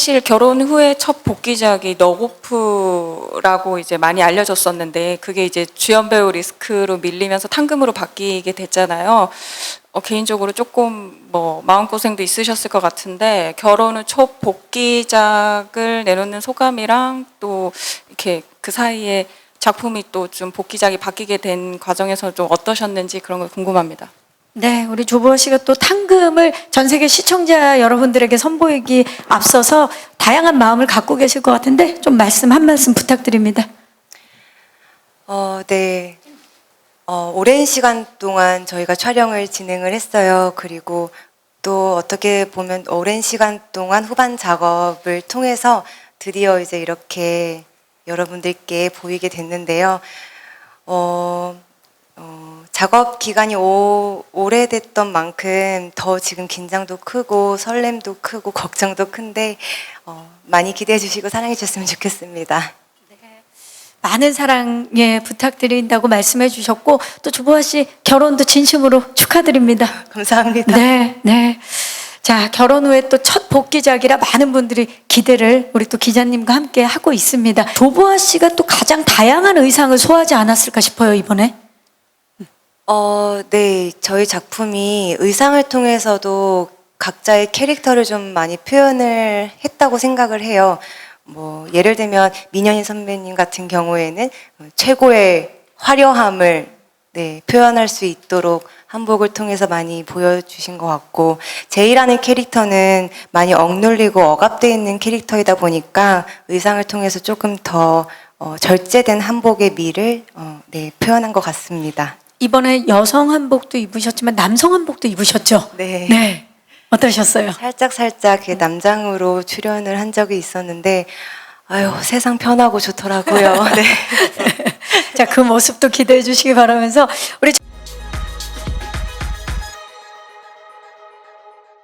사실 결혼 후에 첫 복귀작이 너고프라고 이제 많이 알려졌었는데 그게 이제 주연 배우 리스크로 밀리면서 탕금으로 바뀌게 됐잖아요. 어, 개인적으로 조금 뭐 마음고생도 있으셨을 것 같은데 결혼 후 첫 복귀작을 내놓는 소감이랑 또 이렇게 그 사이에 작품이 또 좀 복귀작이 바뀌게 된 과정에서 좀 어떠셨는지 그런 거 궁금합니다. 네, 우리 조보아 씨가 또 탕금을 전 세계 시청자 여러분들에게 선보이기 앞서서 다양한 마음을 갖고 계실 것 같은데 좀 말씀 한 말씀 부탁드립니다. 어, 네. 어, 오랜 시간 동안 저희가 촬영을 진행을 했어요. 그리고 또 어떻게 보면 오랜 시간 동안 후반 작업을 통해서 드디어 이제 이렇게 여러분들께 보이게 됐는데요. 어, 어, 작업 기간이 오, 오래됐던 만큼 더 지금 긴장도 크고 설렘도 크고 걱정도 큰데 어, 많이 기대해 주시고 사랑해 주셨으면 좋겠습니다. 많은 사랑 예 부탁드린다고 말씀해 주셨고 또 조보아 씨 결혼도 진심으로 축하드립니다. 감사합니다. 네, 네. 자, 결혼 후에 또 첫 복귀작이라 많은 분들이 기대를 우리 또 기자님과 함께 하고 있습니다. 조보아 씨가 또 가장 다양한 의상을 소화하지 않았을까 싶어요, 이번에. 어, 네. 저희 작품이 의상을 통해서도 각자의 캐릭터를 좀 많이 표현을 했다고 생각을 해요. 뭐, 예를 들면, 민현이 선배님 같은 경우에는 최고의 화려함을 네, 표현할 수 있도록 한복을 통해서 많이 보여주신 것 같고, 제이라는 캐릭터는 많이 억눌리고 억압되어 있는 캐릭터이다 보니까 의상을 통해서 조금 더 어, 절제된 한복의 미를 어, 네, 표현한 것 같습니다. 이번에 여성 한복도 입으셨지만 남성 한복도 입으셨죠? 네. 네. 어떠셨어요? 살짝 살짝 그 남장으로 출연을 한 적이 있었는데 아유 세상 편하고 좋더라고요. 네. 자, 그 모습도 기대해 주시기 바라면서 우리